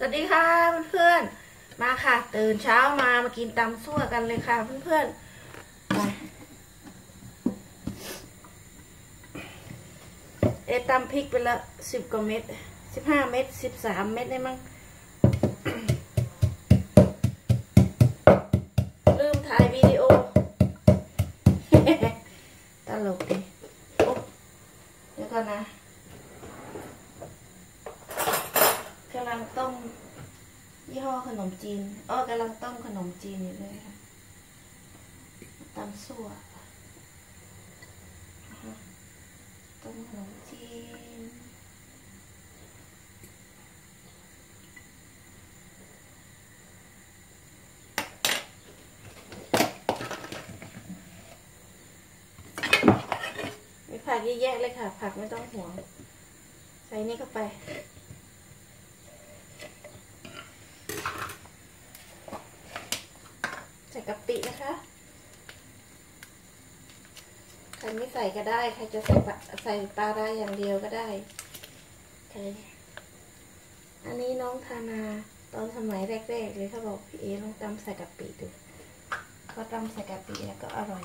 สวัสดีค่ะเพื่อนๆ มาค่ะ ตื่นเช้ามามากินตำซั่วกันเลยค่ะเพื่อนๆไปเอตำพริกไปละสิบกว่าเม็ดสิบห้าเม็ดสิบสามเม็ดได้มั้งลืมถ่ายวิดีโอ ตลกดีโอ๊ะเดี๋ยวก่อนนะกำลังต้มยี่ห้อขนมจีนอ้อกำลังต้มขนมจีนอยู่เลยค่ะ ตำซั่วนะคะต้มขนมจีนมีผักเยอะแยะเลยค่ะ ผักไม่ต้องห่วง ใส่นี่เข้าไป ใส่กะปินะคะ ใครไม่ใส่ก็ได้ ใครจะใส่ใส่ปลาร้าอย่างเดียวก็ได้ใครอันนี้น้องทานาตอนสมัยแรกๆเลยเขาบอกพี่เอลองตำใส่กะปิดูเขาตำใส่กะปิแล้วก็อร่อย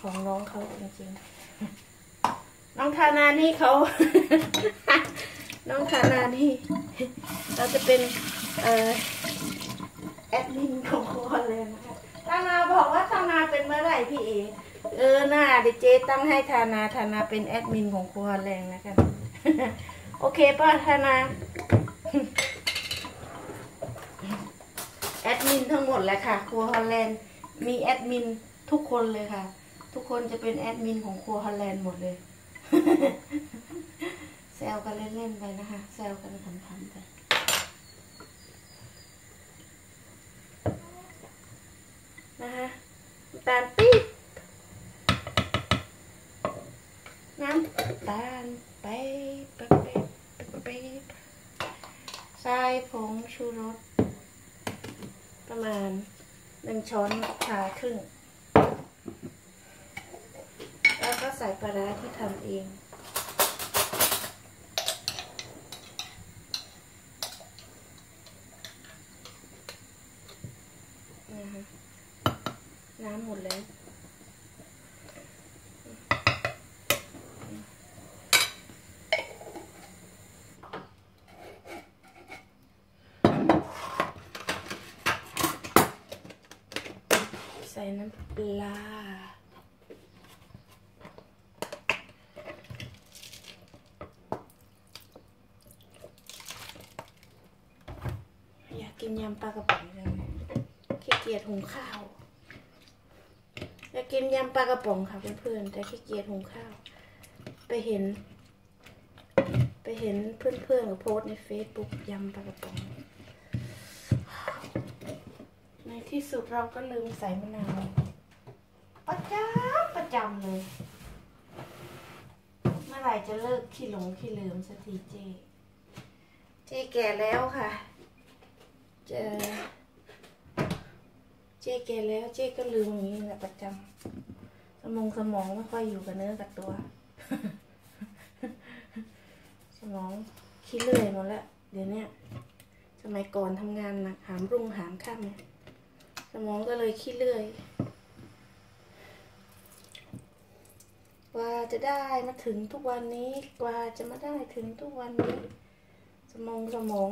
ของน้องเขาจริงๆ น้องทานานี่เขา น้องทานานี่ เราจะเป็นเอ่อแอดมินของครัวเลยนะคะทานาบอกว่าทานาเป็นเมื่อไหร่พี่เอ เออหน้าเดยวเจตั้งให้ทานาทานาเป็นแอดมินของครัวแรงนะคะโอเคป่ะทานาแอดมินทั้งหมดแหละค่ะ ครัวฮอลแลนด์มีแอดมินทุกคนเลยค่ะ ทุกคนจะเป็นแอดมินของครัวฮอลแลนด์หมดเลยแซวกันเล่นๆไปนะคะแซวกันขำๆไปนะคะตาลปี๊บ น้ำตาลไปไปไปไปไปทรายผงชูรส ประมาณหนึ่งช้อนชาครึ่ง แล้วก็ใส่ปลาร้าที่ทำเองนะคะน้ำหมดแล้ว ใส่น้ำปลา อยากกิ นยำปลากระป๋องจังเลยขี้เกียจหุงข้าวอยากกินยำปลากระป๋องค่ะเพื่อนๆแต่ขี้เกียจหุงข้าว ไปเห็น ไปเห็นเพื่อนๆกับโพสในเฟซบุ๊กยำปลากระป๋อง ในที่สุดเราก็ลืมใส่มะนาวประจำประจำเลย เมื่อไหร่จะเลิกขี้หลงขี้ลืมสักทีเจ เจแก่แล้วค่ะ จเจ๊แกแล้วเจ๊ก็ลืมอย่างนี้แหละประจำสมองสมองไม่ค่อยอยู่กับเนื้อกับตัว สมองขี้เลื่อยหมดแล้วเดี๋ยวนี้สมัยก่อนทำงานหนักหามรุ่งหามค่ำสมองก็เลยขี้เลื่อยกว่าจะได้มาถึงทุกวันนี้ กว่าจะมาได้ถึงทุกวันนี้ สมองสมอง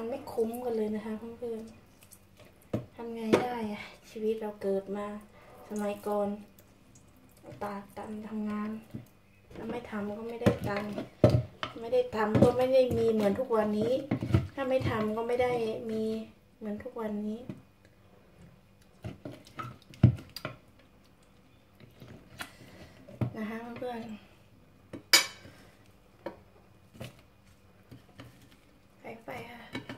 มันไม่คุ้มกันเลยนะคะเพื่อนๆทำไงได้อะชีวิตเราเกิดมา สมัยก่อนตากตำทำงานถ้าไม่ทำก็ไม่ได้ตังค์ไม่ได้ทำก็ไม่ได้มีเหมือนทุกวันนี้ ถ้าไม่ทำก็ไม่ได้มีเหมือนทุกวันนี้นะคะเพื่อนๆไปไปค่ะ เดี๋ยว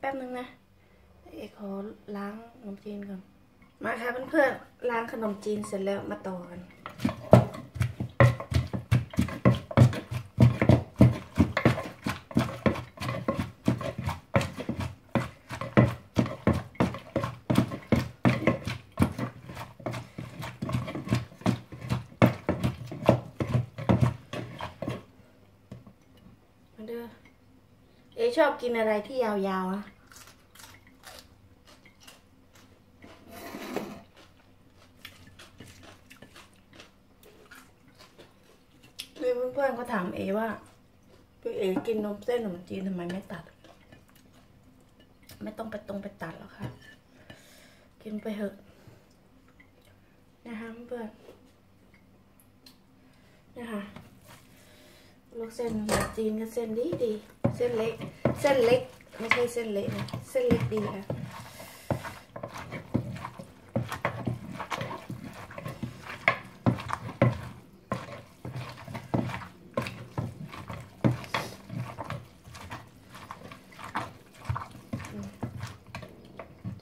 แป๊บนึงนะเอกขอล้างขนมจีนก่อน มาค่ะเพื่อนๆล้างขนมจีนเสร็จแล้วมาต่อกัน ชอบ กินอะไรที่ยาวๆอะมีเพื่อนๆก็ถามเอว่าพี่เอกินนมเส้นขนมจีนทำไมไม่ตัด ไม่ต้องไปตรงไปตัดหรอกค่ะ กินไปเถอะนะคะเพื่อนนะคะ ลูกเส้นจีนก็เส้นดีดีเส้นเล็ก เส้นเล็กไม่ใช่เส้นเล็กนะเส้นเล็กดีค่ะ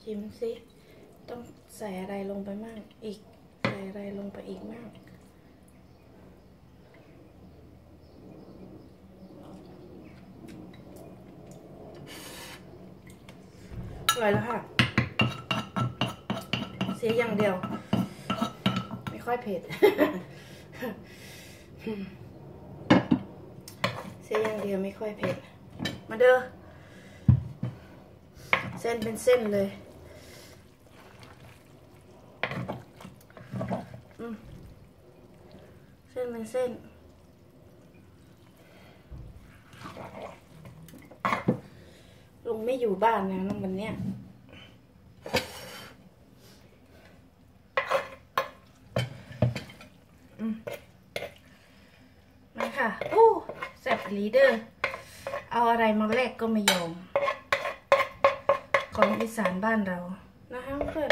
ชิมสิ ต้องใส่อะไรลงไปมั่งอีก ใส่อะไรลงไปอีกมั่ง อร่อยแล้วค่ะ เสียอย่างเดียว ไม่ค่อยเผ็ด เสียอย่างเดียวไม่ค่อยเผ็ด มาเด้อ เส้นเป็นเส้นเลยเส้นเป็นเส้น ลุงไม่ อยู่บ้านนะวันเนี้ยมาค่ะโอ้แซ่บลีเดอร์ เอาอะไรมาแลกก็ไม่ยอม ของอีสานบ้านเรา นะคะเพื่อน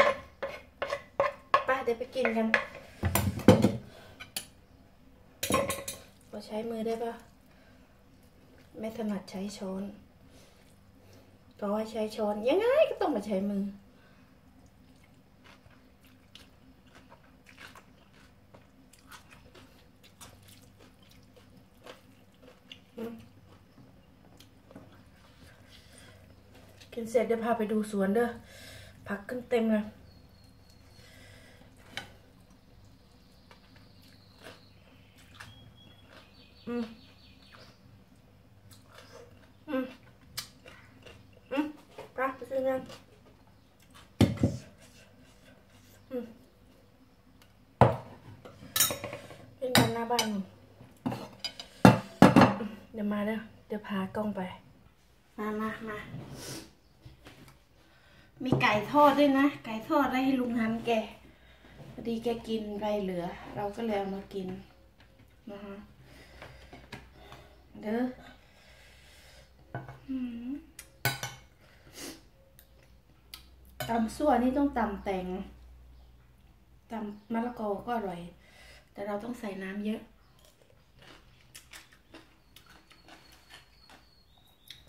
ไป้าเดี๋ยวไปกินกันขอใช้มือได้ปะไม่ถนัดใช้ช้อน ก็ว่าใช้ช้อนยังไงก็ต้องมาใช้มือ กินเสร็จเดี๋ยวพาไปดูสวนเด้อผักขึ้นเต็มเลย อืม อืม อืมไปไปซื้อเงิ นอืมเป็นกันหน้าบ้านเดี๋ยวมาเด้อเดี๋ยวพากล้องไป มามามามีไก่ทอดด้วยนะ ไก่ทอดได้ให้ลุงฮันแกพอดีแกกินไปเหลือ เราก็เลยเอามากินนะคะเด้ออืม ตำซั่วนี่ต้องตำแตงตำมะละกอก็อร่อย แต่เราต้องใส่น้ำเยอะ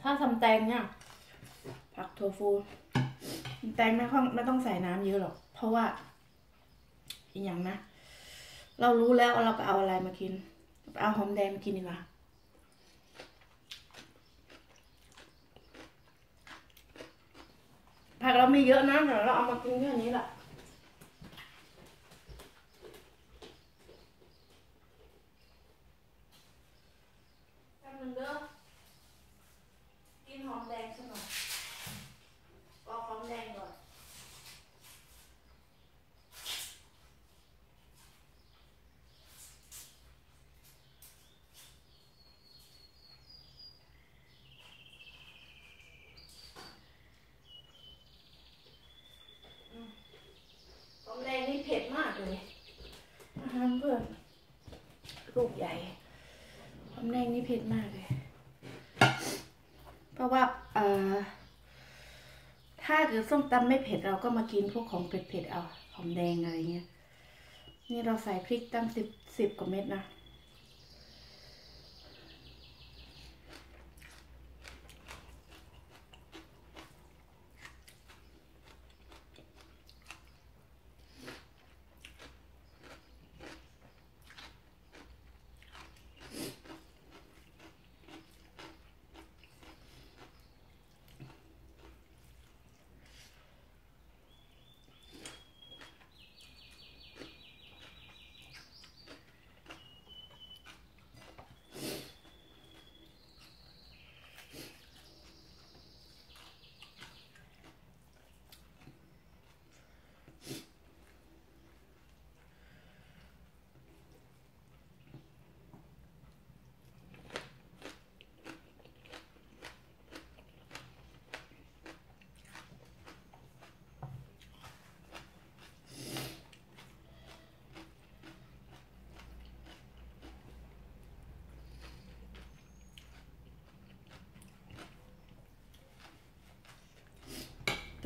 ถ้าทำแตงเนี่ยผักโทฟูแตงไม่ต้องไม่ต้องใส่น้ำเยอะหรอก เพราะว่าอีกอย่างนะ เรารู้แล้วเราไปเอาอะไรมากิน เอาหอมแดงมากินดีกว่า ผักเราไม่เยอะนะเดี๋ยวเราเอามากินแค่นี้แหละแป๊บนึงเด้อกินหอมแดงสักหน่อยปอกหอมแดงก่อน หอมแดงนี่เผ็ดมากเลยนะคะเพื่อนลูกใหญ่หอมแดงนี่ เผ็ดมากเลย เพราะว่าเอ่อถ้าเกิดส้มตำไม่เผ็ดเราก็มากินพวกของเผ็ดๆเอาหอมแดงอะไรเงี้ย นี่เราใส่พริกตั้งสิบสิบกว่าเม็ดนะ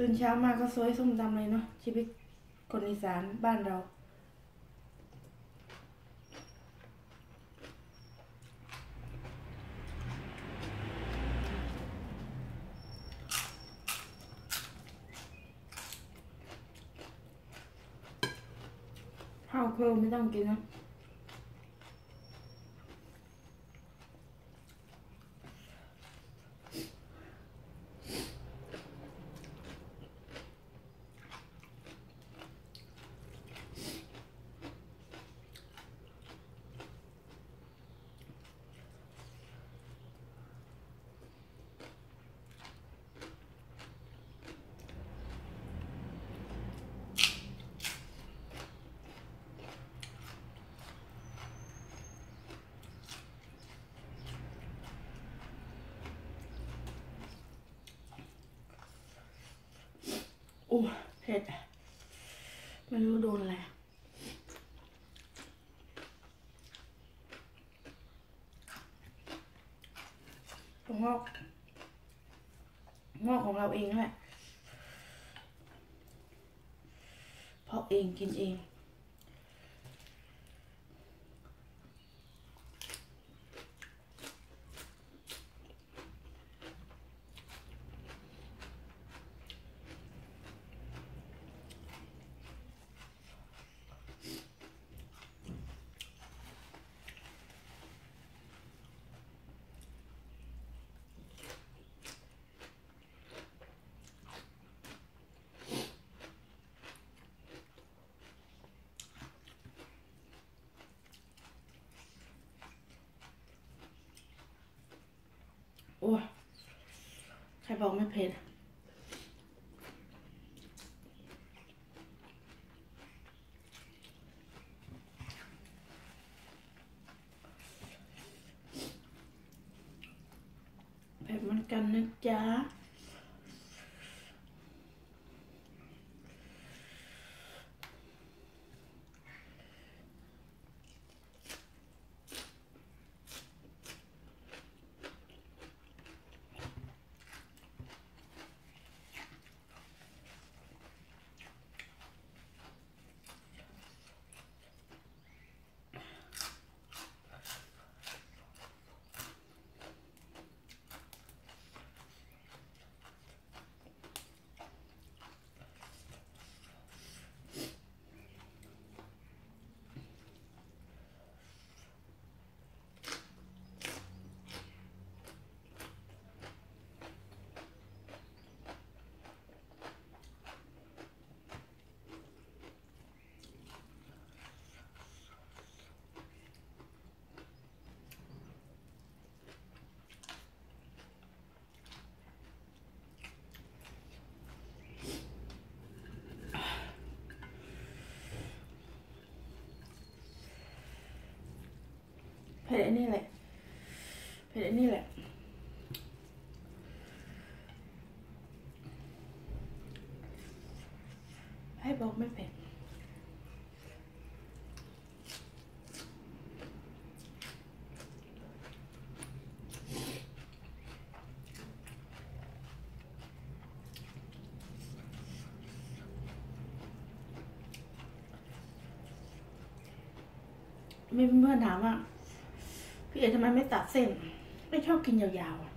ตื่นเช้ามาก็ซวยส้มตำเลยเนาะชีวิตคนอีสานบ้านเรา ข้าวเพิ่มไม่ต้องกินนะ โอ้ เผ็ดไม่รู้โดนอะไรงอกงอกของเราเองแหละเพาะเองกินเอง โอ้ใครบอกไม่เผ็ดเผ็ดเหมือนกันนะจ๊ะ เผ็ดอันนี้แหละเผ็ดอันนี้แหละให้บอกไม่เผ็ดมีเพื่อนถามว่า พี่เอ๋ทำไมไม่ตัดเส้น ไม่ชอบกินยาวๆ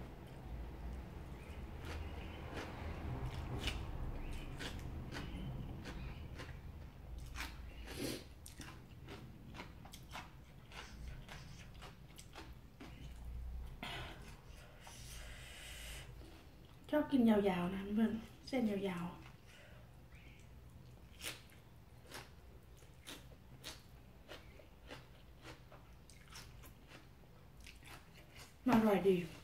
ชอบกินยาวๆนะเพื่อนเส้นยาวๆ มั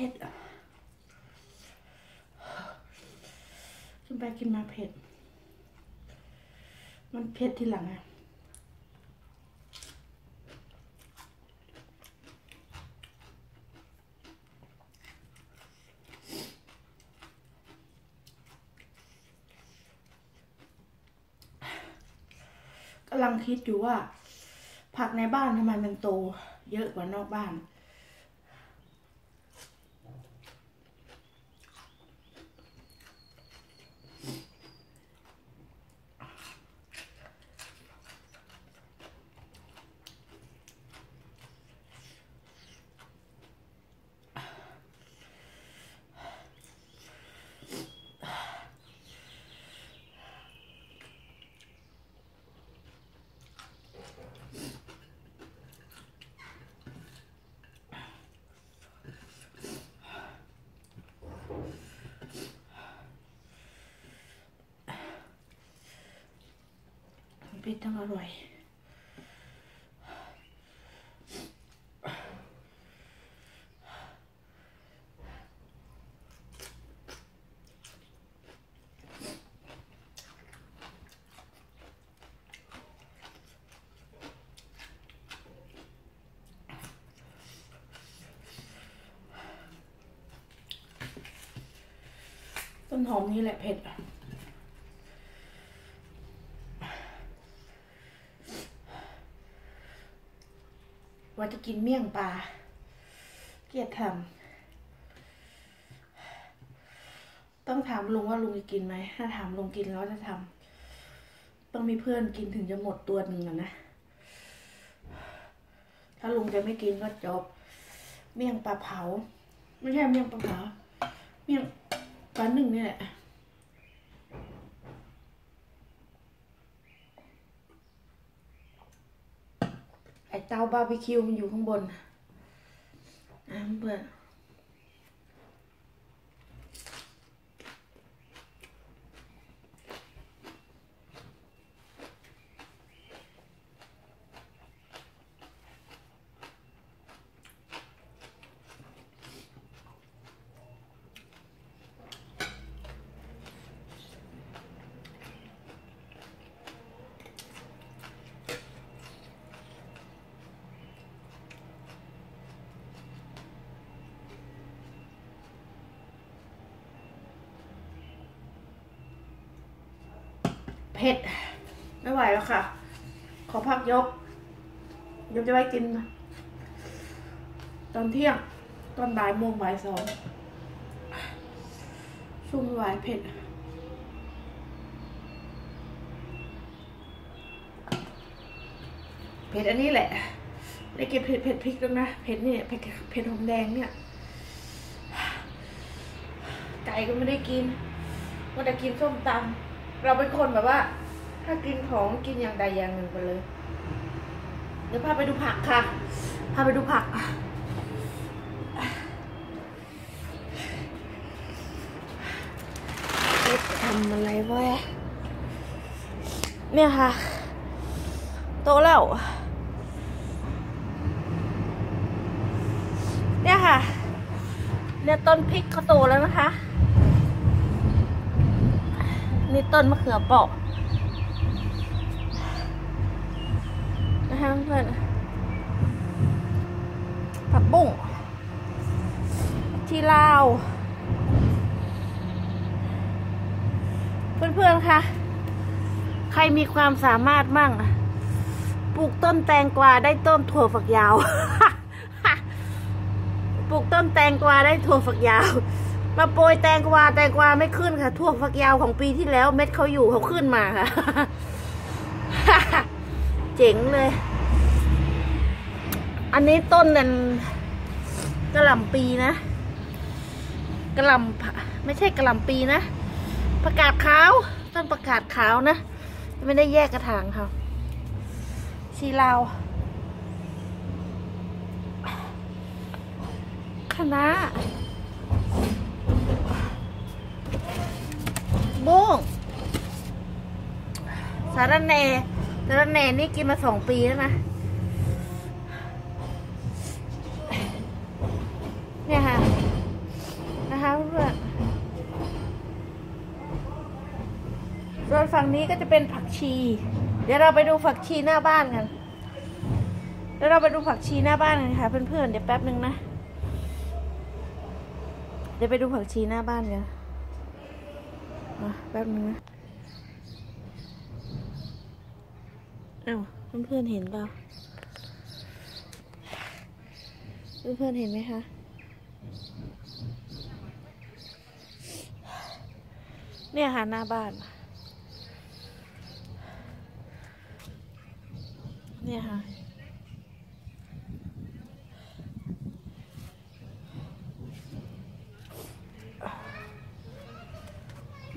ผ็ดอะกินไปกินมาเผ็ด มันเผ็ดทีหลังอะกำลังคิดอยู่ว่า ผักในบ้านทำไมมันโต เยอะกว่านอกบ้าน เผ็ดทั้งอร่อย ต้นหอมนี่แหละเผ็ดอะ ว่าจะกินเมี่ยงปลา เกลียดทำต้องถามลุงว่าลุงจะกินไหม ถ้าถามลุงกินแล้วจะทำต้องมีเพื่อนกินถึงจะหมดตัวหนึ่งนะ ถ้าลุงจะไม่กินก็จบ เมี่ยงปลาเผา ไม่ใช่เมี่ยงปลาเผา เมี่ยงปลาหนึ่งนี่แหละ ไอเตาบาร์บีคิวมันอยู่ข้างบนอะเพื่อน เผ็ด ไม่ไหวแล้วค่ะ ขอพักยก ยกจะไว้กิน ตอนเที่ยง ตอนบ่ายโมงบ่ายสองชุ่มไม่ไหวเผ็ดเผ็ดอันนี้แหละได้กินเผ็ดเผ็ดพริกแล้วนะ เผ็ดนี่เผ็ดเผ็ดหอมแดงเนี่ย ไก่ก็ไม่ได้กินก็แต่กินส้มตำ เราเป็นคนแบบว่า ถ้ากินของกินอย่างใดอย่างหนึ่งไปเลย เดี๋ยวพาไปดูผักค่ะ พาไปดูผัก ทำอะไรวะเนี่ยค่ะ โตแล้ว เนี่ยค่ะ เนี่ยต้นพริกเขาโตแล้วนะคะ นี่ต้นมะเขือเปราะนะคะเพื่อนผักบุ้งที่ลาว เพื่อนๆคะใครมีความสามารถมั่งปลูกต้นแตงกวาได้ต้นถั่วฝักยาว ปลูกต้นแตงกวาได้ถั่วฝักยาว มาโปรยแตงกวาแตงกวาไม่ขึ้นค่ะถั่วฝักยาวของปีที่แล้วเม็ดเขาอยู่เขาขึ้นมาค่ะ เจ๋งเลย อันนี้ต้นนันกระหล่ำปีนะกระหล่ำไม่ใช่กระหล่ำปีนะประกาศขาวต้นประกาศขาวนะไม่ได้แยกกระถางค่ะชีลาวคณะ บุ้งสารแหน่สารแหน่นี่กินมาสองปีแล้วนะเนี่ยค่ะ นะคะเพื่อนส่วนฝั่งนี้ก็จะเป็นผักชี เดี๋ยวเราไปดูผักชีหน้าบ้านกันเดี๋ยวเราไปดูผักชีหน้าบ้านกันค่ะเพื่อนๆเดี๋ยวแป๊บหนึ่งนะ เดี๋ยวไปดูผักชีหน้าบ้านกัน มาแป๊บนึงนะเอ้าเพื่อนๆเห็นเปล่าเพื่อนๆเห็นไหมคะเนี่ยค่ะหน้าบ้าน เนี่ยค่ะ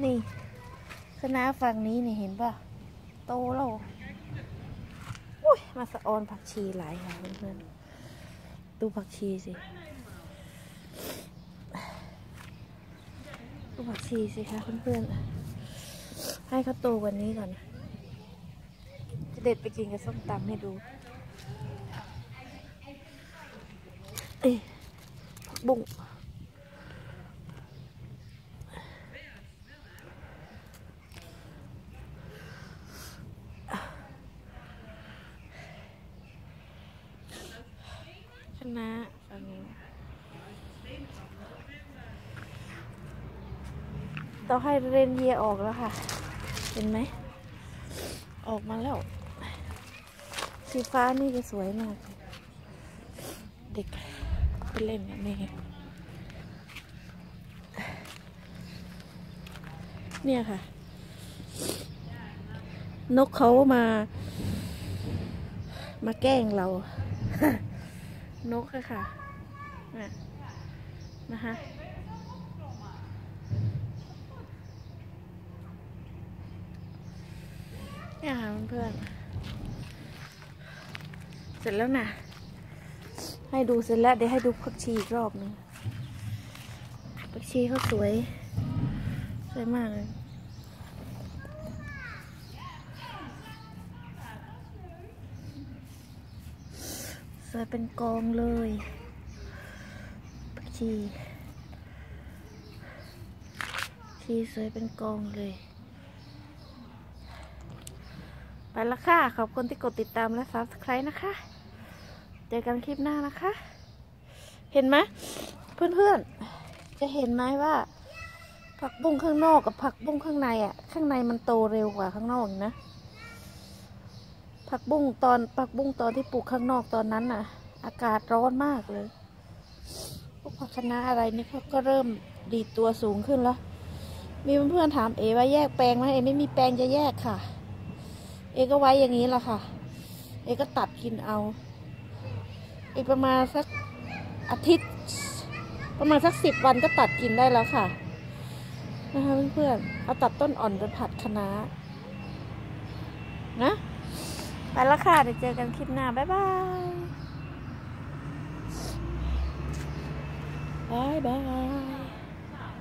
นี่ คณะฝั่งนี้นี่เห็นป่ะ โตแล้วอุ้ยมาสะออนผักชีหลายค่ะเพื่อนๆดูผักชีสิ ดูผักชีสิคะเพื่อนๆ ให้เขาโตกวันนี้ก่อน จะเด็ดไปกินกับส้มตำให้ดูเอ้ยผักบุ้งคณะฝั่งนี้ ต้องให้เรนเยียออกแล้วค่ะ เห็นไหม ออกมาแล้ว สีฟ้านี่จะสวยมาก เด็กไปเล่นกันนี่เนี่ยค่ะ นกเขามา มาแกล้งเรา นกค่ะน่ะนะคะ เนี่ยค่ะเพื่อนๆเสร็จแล้วนะให้ดูเสร็จแล้วเดี๋ยวให้ดูผักชีอีกรอบหนึงผักชีเขาสวย สวยมากเลยสวยเป็นกองเลยผักชีชีสวยเป็นกองเลย ไป ละค่ะ ขอบคุณที่กดติดตามและ subscribe นะคะ เจอกันคลิปหน้านะคะ เห็นไหมเพื่อนๆ จะเห็นไหมว่า ผักบุ้งข้างนอกกับผักบุ้งข้างในอะ ข้างในมันโตเร็วกว่าข้างนอกนะ ผักบุ้งตอนผักบุ้งตอนที่ปลูกข้างนอกตอนนั้นน่ะ อากาศร้อนมากเลย พวกผักคะน้าอะไรนี่เขาก็เริ่มดีตัวสูงขึ้นแล้ว มีเพื่อนๆถามเอว่าแยกแปลงไหมเอไม่มีแปลงจะแยกค่ะ เอก็ไว้อย่างนี้แหละค่ะ เอก็ตัดกินเอา อีกประมาณสักอาทิตย์ ประมาณสักสิบวันก็ตัดกินได้แล้วค่ะ นะคะเพื่อนๆเอาตัดต้นอ่อนไปผัดคะน้านะ ไปแล้วค่ะ เดี๋ยวเจอกันคลิปหน้า บ๊ายบายบายบาย